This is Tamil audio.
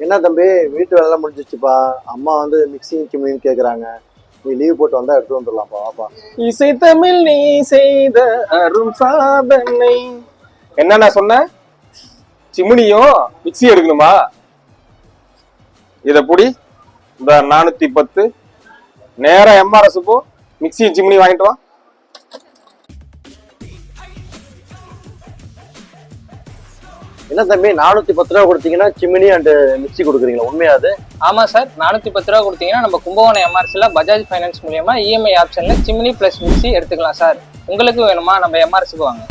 என்ன தம்பி வீட்டு வேலைலாம் முடிஞ்சிச்சுப்பா அம்மா வந்து மிக்ஸி சிம்னின்னு கேட்குறாங்க நீ லீவ் போட்டு வந்தா எடுத்து வந்துடலாம்ப்பா வாப்பா. இசை தமிழ் நீ செய்த அரும் சாதனை. என்ன நான் சொன்னேன் சிம்னியும் மிக்ஸி எடுக்கணுமா? இத புடி. இந்த நானூத்தி பத்து. நேரா எம்ஆர்எஸ் போ. மிக்ஸி சிம்னி வாங்கிட்டு வா. என்ன தம்பி நானூத்தி பத்து ரூபா கொடுத்தீங்கன்னா சிமினி அண்ட் மிக்சி கொடுக்குறீங்களா? உண்மையா அது? ஆமா சார் நானூத்தி பத்து ரூபா கொடுத்தீங்கன்னா நம்ம கும்பகோணம் எம்ஆர்சில பஜாஜ் ஃபைனான்ஸ் மூலியமா இஎம்ஐ ஆப்ஷன்ல சிமினி பிளஸ் மிக்சி எடுத்துக்கலாம் சார். உங்களுக்கு வேணுமா? நம்ம எம்ஆர்சிக்கு வாங்க.